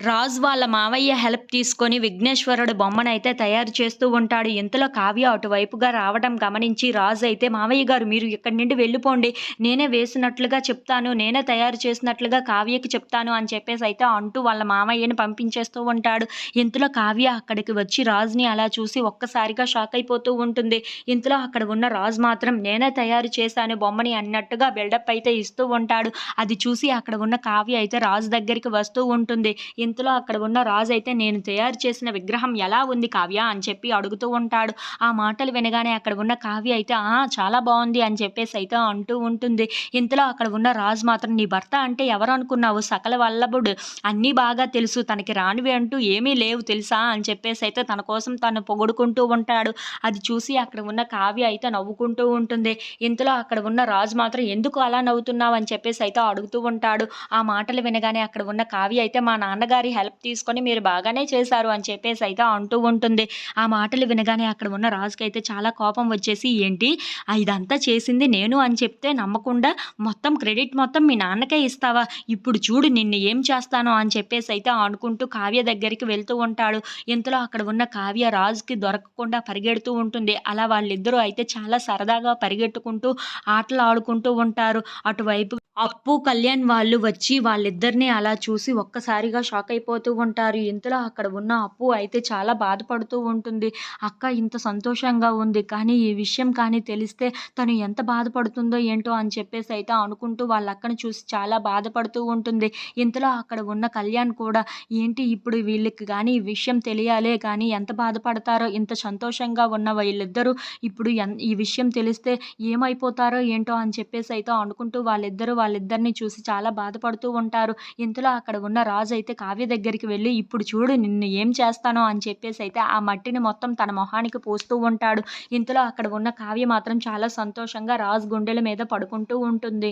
రాజు వాళ్ళ మావయ్య హెల్ప్ తీసుకొని విఘ్నేశ్వరుడు బొమ్మనైతే తయారు చేస్తూ ఉంటాడు. ఇంతలో కావ్య అటువైపుగా రావడం గమనించి రాజు అయితే మావయ్య గారు మీరు ఇక్కడి నుండి వెళ్ళిపోండి. నేనే వేసినట్లుగా చెప్తాను. నేనే తయారు చేసినట్లుగా కావ్యకి చెప్తాను అని చెప్పేసి అయితే అంటూ వాళ్ళ మామయ్యని పంపించేస్తూ ఉంటాడు. ఇంతలో కావ్య అక్కడికి వచ్చి రాజుని అలా చూసి ఒక్కసారిగా షాక్ అయిపోతూ ఉంటుంది. ఇంతలో అక్కడ ఉన్న రాజు మాత్రం నేనే తయారు చేశాను బొమ్మని అన్నట్టుగా బిల్డప్ అయితే ఇస్తూ ఉంటాడు. అది చూసి అక్కడ ఉన్న కావ్య అయితే రాజు దగ్గరికి వస్తూ ఉంటుంది. ఇంతలో అక్కడ ఉన్న రాజు అయితే నేను తయారు చేసిన విగ్రహం ఎలా ఉంది కావ్య? అని చెప్పి అడుగుతూ ఉంటాడు. ఆ మాటలు వినగానే అక్కడ ఉన్న కావ్య అయితే ఆ చాలా బాగుంది అని చెప్పేసి అయితే అంటూ ఉంటుంది. ఇంతలో అక్కడ ఉన్న రాజు మాత్రం నీ భర్త అంటే ఎవరు అనుకున్నావు సకల వల్లభుడు. అన్నీ బాగా తెలుసు. తనకి రానివి అంటూ ఏమీ లేవు తెలుసా? అని చెప్పేసి అయితే తన కోసం తను పొగుడుకుంటూ ఉంటాడు. అది చూసి అక్కడ ఉన్న కావ్య అయితే నవ్వుకుంటూ ఉంటుంది. ఇంతలో అక్కడ ఉన్న రాజు మాత్రం ఎందుకు అలా నవ్వుతున్నావు? అని చెప్పేసి అయితే అడుగుతూ ఉంటాడు. ఆ మాటలు వినగానే అక్కడ ఉన్న కావ్య అయితే మా నాన్నగారు హెల్ప్ తీసుకొని మీరు బాగానే చేశారు అని చెప్పేసి అయితే అంటూ ఉంటుంది. ఆ మాటలు వినగానే అక్కడ ఉన్న రాజుకి అయితే చాలా కోపం వచ్చేసి ఏంటి? ఇదంతా చేసింది నేను అని చెప్తే నమ్మకుండా మొత్తం క్రెడిట్ మొత్తం మీ నాన్నకే ఇస్తావా? ఇప్పుడు చూడు నిన్ను ఏం చేస్తానో అని చెప్పేసి అయితే అనుకుంటూ కావ్య దగ్గరికి వెళ్తూ ఉంటాడు. ఇంతలో అక్కడ ఉన్న కావ్య రాజుకి దొరకకుండా పరిగెడుతూ ఉంటుంది. అలా వాళ్ళిద్దరూ అయితే చాలా సరదాగా పరిగెట్టుకుంటూ ఆటలు ఆడుకుంటూ ఉంటారు. అటువైపు అప్పు కళ్యాణ్ వాళ్ళు వచ్చి వాళ్ళిద్దరిని అలా చూసి ఒక్కసారిగా షాక్ అయిపోతూ ఉంటారు. ఇంతలో అక్కడ ఉన్న అప్పు అయితే చాలా బాధపడుతూ ఉంటుంది. అక్క ఇంత సంతోషంగా ఉంది. కానీ ఈ విషయం కానీ తెలిస్తే తను ఎంత బాధపడుతుందో ఏంటో అని చెప్పేసి అయితే అనుకుంటూ వాళ్ళ అక్కను చూసి చాలా బాధపడుతూ ఉంటుంది. ఇంతలో అక్కడ ఉన్న కళ్యాణ్ కూడా ఏంటి ఇప్పుడు వీళ్ళకి కానీ ఈ విషయం తెలియాలే? కానీ ఎంత బాధపడతారో? ఇంత సంతోషంగా ఉన్న వీళ్ళిద్దరూ ఇప్పుడు ఎన్ ఈ విషయం తెలిస్తే ఏమైపోతారో ఏంటో? అని చెప్పేసి అయితే అనుకుంటూ వాళ్ళిద్దరూ వాళ్ళిద్దరిని చూసి చాలా బాధపడుతూ ఉంటారు. ఇంతలో అక్కడ ఉన్న రాజు అయితే కావ్య దగ్గరికి వెళ్ళి ఇప్పుడు చూడు నిన్ను ఏం చేస్తానో అని చెప్పేసి అయితే ఆ మట్టిని మొత్తం తన మొహానికి పోస్తూ ఉంటాడు. ఇంతలో అక్కడ ఉన్న కావ్య మాత్రం చాలా సంతోషంగా రాజు గుండెల మీద పడుకుంటూ ఉంటుంది.